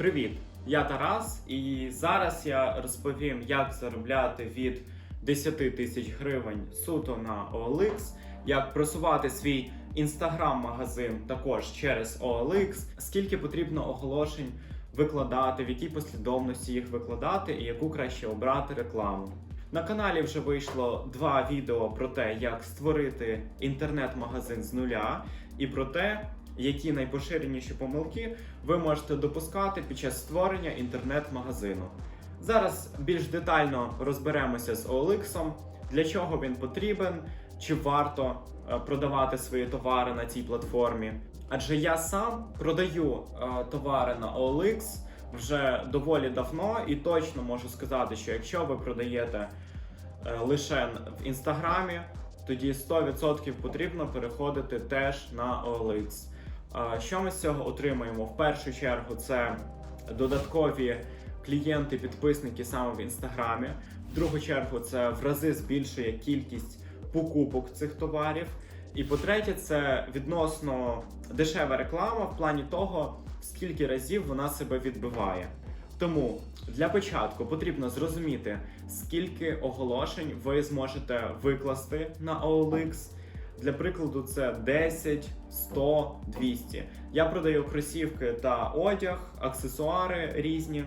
Привіт! Я Тарас, і зараз я розповім, як заробляти від 10 тисяч гривень суто на OLX, як просувати свій інстаграм-магазин також через OLX, скільки потрібно оголошень викладати, в якій послідовності їх викладати і яку краще обрати рекламу. На каналі вже вийшло два відео про те, як створити інтернет-магазин з нуля, і про те, які найпоширеніші помилки ви можете допускати під час створення інтернет-магазину. Зараз більш детально розберемося з OLX, для чого він потрібен, чи варто е, продавати свої товари на цій платформі. Адже я сам продаю е, товари на OLX вже доволі давно, і точно можу сказати, що якщо ви продаєте е, лише в інстаграмі, тоді 100% потрібно переходити теж на OLX. Що ми з цього отримуємо? В першу чергу це додаткові клієнти, підписники саме в інстаграмі. В другу чергу це в рази збільшує кількість покупок цих товарів. І по-третє, це відносно дешева реклама в плані того, скільки разів вона себе відбиває. Тому для початку потрібно зрозуміти, скільки оголошень ви зможете викласти на OLX. Для прикладу, це 10, 100, 200. Я продаю кросівки та одяг, аксесуари різні.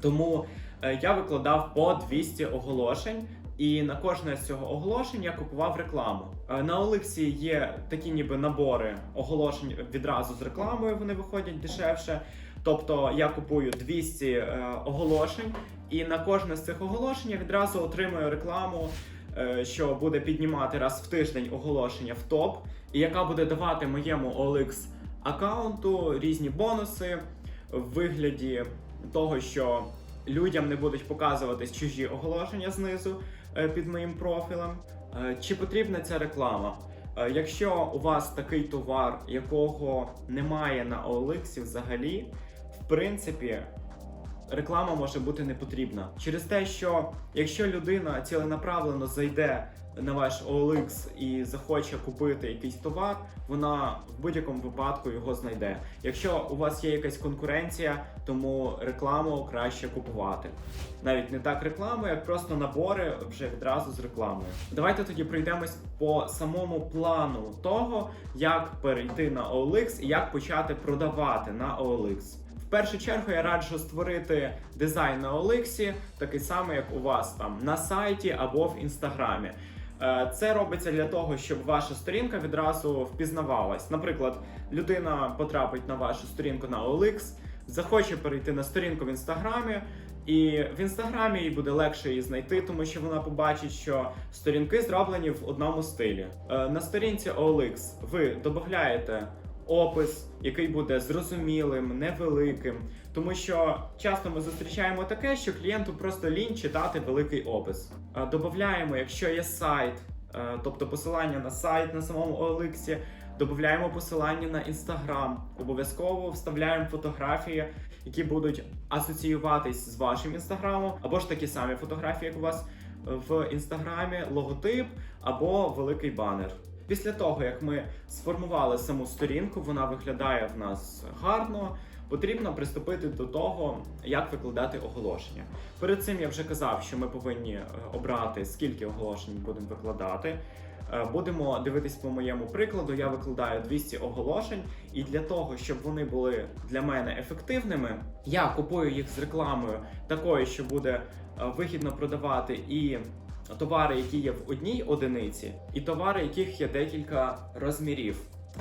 Тому е, я викладав по 200 оголошень, і на кожне з цього оголошень я купував рекламу. Е, На OLX є такі ніби набори оголошень відразу з рекламою, вони виходять дешевше. Тобто я купую 200 е, оголошень, і на кожне з цих оголошень я відразу отримую рекламу, що буде піднімати раз в тиждень оголошення в топ, і яка буде давати моєму OLX аккаунту різні бонуси в вигляді того, що людям не будуть показуватись чужі оголошення знизу е, під моїм профілем. Е, Чи потрібна ця реклама? Е, Якщо у вас такий товар, якого немає на OLX взагалі, в принципі, реклама може бути не потрібна. Через те, що якщо людина ціленаправлено зайде на ваш OLX і захоче купити якийсь товар, вона в будь-якому випадку його знайде. Якщо у вас є якась конкуренція, тому рекламу краще купувати. Навіть не так рекламу, як просто набори вже відразу з рекламою. Давайте тоді пройдемось по самому плану того, як перейти на OLX і як почати продавати на OLX. Першу чергу я раджу створити дизайн на OLX, такий самий, як у вас там на сайті або в інстаграмі. Е, Це робиться для того, щоб ваша сторінка відразу впізнавалась. Наприклад, людина потрапить на вашу сторінку на OLX, захоче перейти на сторінку в інстаграмі, і в інстаграмі їй буде легше її знайти, тому що вона побачить, що сторінки зроблені в одному стилі. Е, На сторінці OLX ви додаєте опис, який буде зрозумілим, невеликим. Тому що часто ми зустрічаємо таке, що клієнту просто лінь читати великий опис. Е, Додаємо, якщо є сайт, е, тобто посилання на сайт на самому OLX, додаємо посилання на інстаграм. Обов'язково вставляємо фотографії, які будуть асоціюватись з вашим інстаграмом, або ж такі самі фотографії, як у вас в інстаграмі, логотип або великий банер. Після того, як ми сформували саму сторінку, вона виглядає в нас гарно. Потрібно приступити до того, як викладати оголошення. Перед цим я вже казав, що ми повинні е, обрати, скільки оголошень будемо викладати. Е, Будемо дивитись по моєму прикладу. Я викладаю 200 оголошень, і для того, щоб вони були для мене ефективними, я купую їх з рекламою такою, що буде е, вигідно продавати і товари, які є в одній одиниці, і товари, яких є декілька розмірів.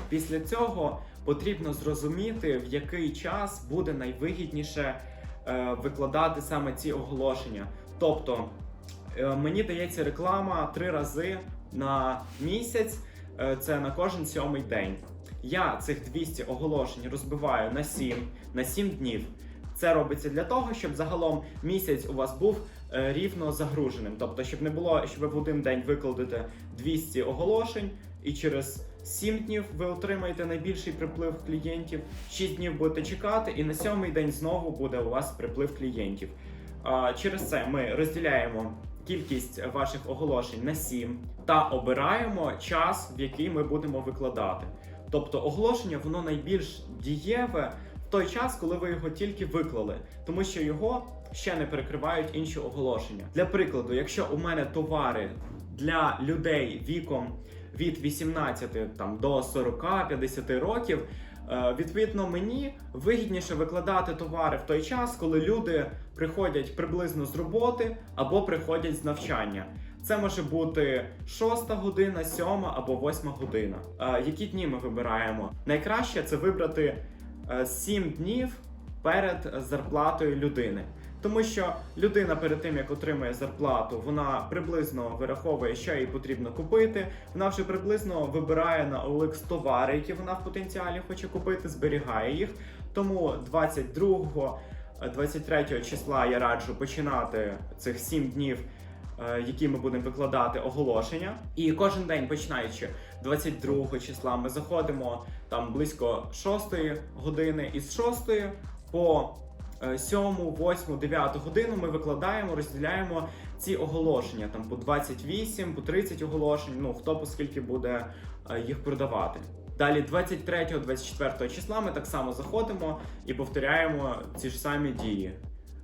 Після цього потрібно зрозуміти, в який час буде найвигідніше е, викладати саме ці оголошення. Тобто е, мені дається реклама три рази на місяць, е, це на кожен сьомий день. Я цих 200 оголошень розбиваю на 7, на 7 днів. Це робиться для того, щоб загалом місяць у вас був рівно загруженим. Тобто, щоб не було, щоб ви в один день викладете 200 оголошень, і через 7 днів ви отримаєте найбільший приплив клієнтів, 6 днів будете чекати, і на сьомий день знову буде у вас приплив клієнтів. Через це ми розділяємо кількість ваших оголошень на 7 та обираємо час, в який ми будемо викладати. Тобто оголошення воно найбільш дієве той час, коли ви його тільки виклали, тому що його ще не перекривають інші оголошення. Для прикладу, якщо у мене товари для людей віком від 18 там, до 40-50 років, е, відповідно мені вигідніше викладати товари в той час, коли люди приходять приблизно з роботи або приходять з навчання. Це може бути 6 година, 7 або 8 година. Е, які дні ми вибираємо? Найкраще це вибрати 7 днів перед зарплатою людини. Тому що людина перед тим як отримує зарплату, вона приблизно вираховує, що їй потрібно купити. Вона вже приблизно вибирає на OLX товари, які вона в потенціалі хоче купити, зберігає їх. Тому 22 23 числа я раджу починати цих 7 днів, е, які ми будемо викладати оголошення. І кожен день, починаючи 22 числа, ми заходимо там близько 6 години, і з 6 по е, 7, 8, 9 годину ми викладаємо, розділяємо ці оголошення там по 28, по 30 оголошень. Ну хто по скільки буде е, їх продавати. Далі 23-24 числа ми так само заходимо і повторяємо ці ж самі дії.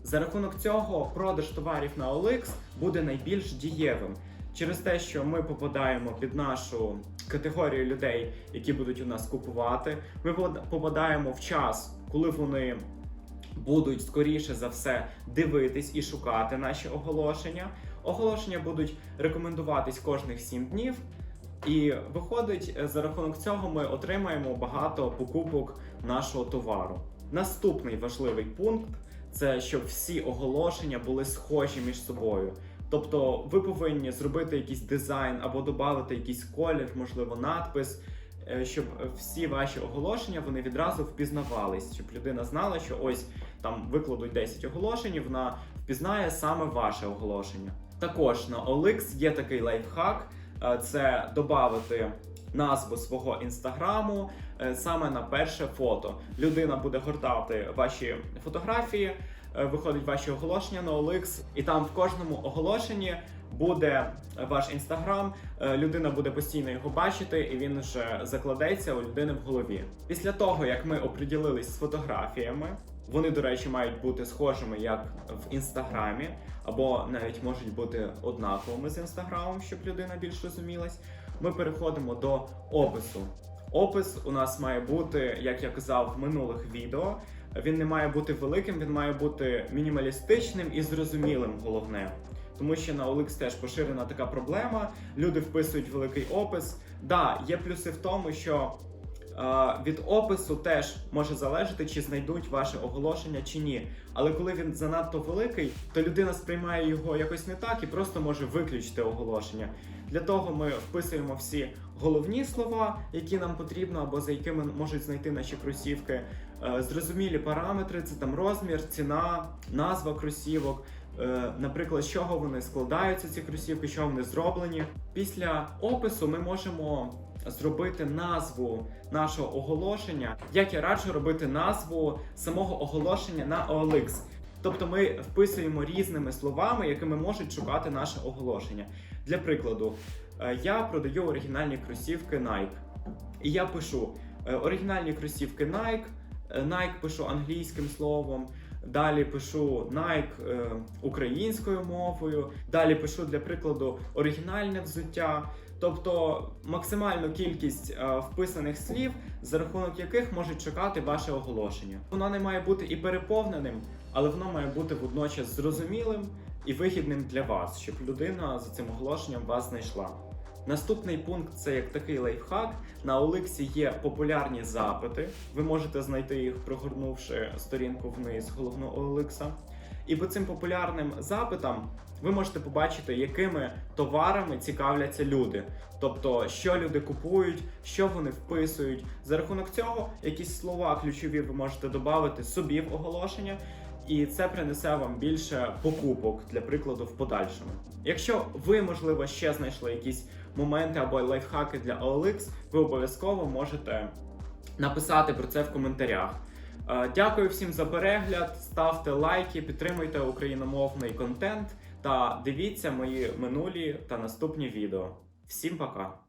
За рахунок цього продаж товарів на OLX буде найбільш дієвим через те, що ми попадаємо під нашу категорію людей, які будуть у нас купувати. Ми попадаємо в час, коли вони будуть скоріше за все дивитись і шукати наші оголошення. Оголошення будуть рекомендуватись кожних 7 днів. І виходить, е, за рахунок цього ми отримаємо багато покупок нашого товару. Наступний важливий пункт це щоб всі оголошення були схожі між собою. Тобто ви повинні зробити якийсь дизайн або додати якийсь колір, можливо, надпис, е, щоб всі ваші оголошення вони відразу впізнавались, щоб людина знала, що ось там викладуть 10 оголошень, і вона впізнає саме ваше оголошення. Також на OLX є такий лайфхак. Е, це додати назву свого інстаграму е, саме на перше фото. Людина буде гортати ваші фотографії, е, виходить ваші оголошення на OLX, і там в кожному оголошенні буде ваш інстаграм. Людина буде постійно його бачити, і він вже закладеться у людини в голові. Після того як ми оприділились з фотографіями. Вони, до речі, мають бути схожими як в інстаграмі, або навіть можуть бути однаковими з інстаграмом, щоб людина більш розумілась. Ми переходимо до опису. Опис у нас має бути, як я казав в минулих відео. Він не має бути великим, він має бути мінімалістичним і зрозумілим. Головне. Тому що на OLX теж поширена така проблема. Люди вписують великий опис. Да, є плюси в тому, що від опису теж може залежати, чи знайдуть ваше оголошення чи ні. Але коли він занадто великий, то людина сприймає його якось не так і просто може виключити оголошення. Для того ми вписуємо всі головні слова, які нам потрібно, або за якими можуть знайти наші кросівки. Е, Зрозумілі параметри, це там розмір, ціна, назва кросівок. Е, Наприклад, з чого вони складаються, ці кросівки, що вони зроблені. Після опису ми можемо зробити назву нашого оголошення. Як я раджу робити назву самого оголошення на OLX. Тобто ми вписуємо різними словами, якими можуть шукати наше оголошення. Для прикладу, е, я продаю оригінальні кросівки Nike. І я пишу е, оригінальні кросівки Nike, е, Nike пишу англійським словом. Далі пишу Nike е, українською мовою. Далі пишу для прикладу оригінальне взуття. Тобто максимальну кількість е, вписаних слів, за рахунок яких можуть чекати ваше оголошення. Воно не має бути і переповненим, але воно має бути водночас зрозумілим і вигідним для вас, щоб людина за цим оголошенням вас знайшла. Наступний пункт це як такий лайфхак. На OLX є популярні запити. Ви можете знайти їх, прогорнувши сторінку вниз головного OLX. І по цим популярним запитам ви можете побачити, якими товарами цікавляться люди. Тобто, що люди купують, що вони вписують. За рахунок цього, якісь слова ключові ви можете додати собі в оголошення. І це принесе вам більше покупок для прикладу в подальшому. Якщо ви, можливо, ще знайшли якісь моменти або лайфхаки для OLX, ви обов'язково можете написати про це в коментарях. Е, Дякую всім за перегляд, ставте лайки, підтримуйте україномовний контент та дивіться мої минулі та наступні відео. Всім пока!